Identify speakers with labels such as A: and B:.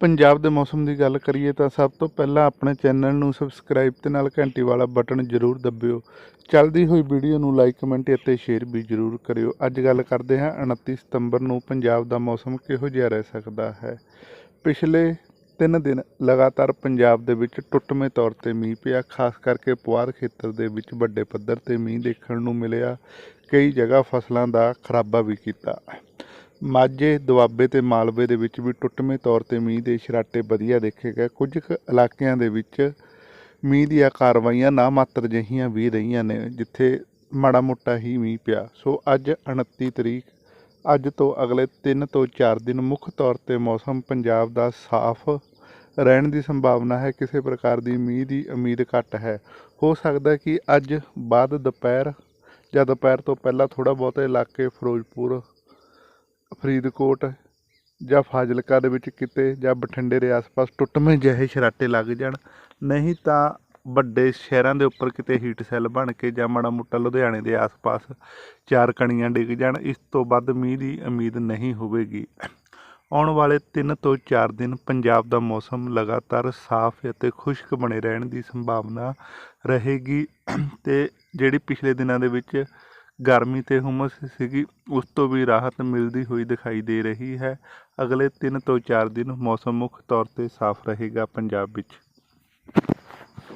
A: ਪੰਜਾਬ ਦੇ ਮੌਸਮ ਦੀ ਗੱਲ ਕਰੀਏ ਤਾਂ ਸਭ ਤੋਂ ਪਹਿਲਾਂ ਆਪਣੇ ਚੈਨਲ ਨੂੰ ਸਬਸਕ੍ਰਾਈਬ ਤੇ ਨਾਲ ਘੰਟੀ ਵਾਲਾ ਬਟਨ ਜ਼ਰੂਰ ਦਬਿਓ। ਚੱਲਦੀ ਹੋਈ ਵੀਡੀਓ ਨੂੰ ਲਾਈਕ, ਕਮੈਂਟ ਅਤੇ ਸ਼ੇਅਰ ਵੀ ਜ਼ਰੂਰ ਕਰਿਓ। ਅੱਜ ਗੱਲ ਕਰਦੇ ਹਾਂ 29 ਸਤੰਬਰ ਨੂੰ ਪੰਜਾਬ ਦਾ ਮੌਸਮ ਕਿਹੋ ਜਿਹਾ ਰਹਿ ਸਕਦਾ ਹੈ। ਪਿਛਲੇ ਤਿੰਨ ਦਿਨ ਲਗਾਤਾਰ ਪੰਜਾਬ ਦੇ ਵਿੱਚ ਟੁੱਟਵੇਂ ਤੌਰ ਤੇ ਮੀਂਹ ਪਿਆ। ਖਾਸ ਕਰਕੇ ਪੁਆਧ ਖੇਤਰ ਦੇ ਵਿੱਚ ਵੱਡੇ ਪੱਧਰ ਤੇ ਮੀਂਹ ਦੇਖਣ ਨੂੰ ਮਿਲਿਆ। ਕਈ ਜਗ੍ਹਾ ਫਸਲਾਂ ਦਾ ਖਰਾਬਾ ਵੀ ਕੀਤਾ। ਮਾਝੇ, ਦੁਆਬੇ ਤੇ ਮਾਲਵੇ ਦੇ ਵਿੱਚ ਵੀ ਟੁੱਟਵੇਂ ਤੌਰ ਤੇ ਮੀਂਹ ਦੇ ਛਰਾਟੇ ਵਧੀਆ ਦੇਖੇ ਗਏ। ਕੁਝ ਕੁ ਇਲਾਕਿਆਂ ਦੇ ਵਿੱਚ ਮੀਂਹ ਦੀਆਂ ਕਾਰਵਾਈਆਂ ਨਾ ਮਾਤਰ ਜਿਹੀਆਂ ਵੀ ਰਹੀਆਂ ਨੇ, ਜਿੱਥੇ ਮਾੜਾ ਮੋਟਾ ਹੀ ਮੀਂਹ ਪਿਆ। ਸੋ ਅੱਜ 29 ਤਰੀਕ, ਅੱਜ ਤੋਂ ਅਗਲੇ 3 ਤੋਂ 4 ਦਿਨ ਮੁੱਖ ਤੌਰ ਤੇ ਮੌਸਮ ਪੰਜਾਬ ਦਾ ਸਾਫ਼ ਰਹਿਣ ਦੀ ਸੰਭਾਵਨਾ ਹੈ, ਕਿਸੇ ਪ੍ਰਕਾਰ ਦੀ ਮੀਂਹ ਦੀ ਉਮੀਦ ਘੱਟ ਹੈ। ਹੋ ਸਕਦਾ ਕਿ ਅੱਜ ਬਾਅਦ ਦੁਪਹਿਰ ਜਾਂ ਦੁਪਹਿਰ ਤੋਂ ਪਹਿਲਾਂ ਥੋੜਾ ਬਹੁਤੇ ਇਲਾਕੇ ਫਿਰੋਜ਼ਪੁਰ ਫਰੀਦਕੋਟ ਜਾਂ ਫਾਜ਼ਿਲਕਾ ਦੇ ਵਿੱਚ ਕਿਤੇ ਜਾਂ ਬਠਿੰਡੇ ਦੇ ਆਸ-ਪਾਸ ਟੁੱਟਵੇਂ ਜਿਹੇ ਸ਼ਰਾਟੇ ਲੱਗ ਜਾਣ, ਨਹੀਂ ਤਾਂ ਵੱਡੇ ਸ਼ਹਿਰਾਂ ਦੇ ਉੱਪਰ ਕਿਤੇ ਹੀਟ ਸੈੱਲ ਬਣ ਕੇ ਜਾਂ ਮਾੜਾ ਮੋਟਾ ਲੁਧਿਆਣੇ ਦੇ ਆਸ-ਪਾਸ ਚਾਰ ਕਣੀਆਂ ਡਿੱਗ ਜਾਣ, ਇਸ ਤੋਂ ਵੱਧ ਮੀਂਹ ਦੀ ਉਮੀਦ ਨਹੀਂ ਹੋਵੇਗੀ। ਆਉਣ ਵਾਲੇ 3 ਤੋਂ 4 ਦਿਨ ਪੰਜਾਬ ਦਾ ਮੌਸਮ ਲਗਾਤਾਰ ਸਾਫ਼ ਅਤੇ ਖੁਸ਼ਕ ਬਣੇ ਰਹਿਣ ਦੀ ਸੰਭਾਵਨਾ ਰਹੇਗੀ। ਤੇ ਜਿਹੜੀ ਪਿਛਲੇ ਦਿਨਾਂ ਦੇ ਵਿੱਚ ਗਰਮੀ ਤੇ ਹੁਮਸ ਸੀਗੀ, ਉਸ ਤੋਂ ਵੀ ਰਾਹਤ ਮਿਲਦੀ ਹੋਈ ਦਿਖਾਈ ਦੇ ਰਹੀ ਹੈ। ਅਗਲੇ 3 ਤੋਂ 4 ਦਿਨ ਮੌਸਮ ਮੁੱਖ ਤੌਰ ਤੇ ਸਾਫ਼ ਰਹੇਗਾ ਪੰਜਾਬ ਵਿੱਚ।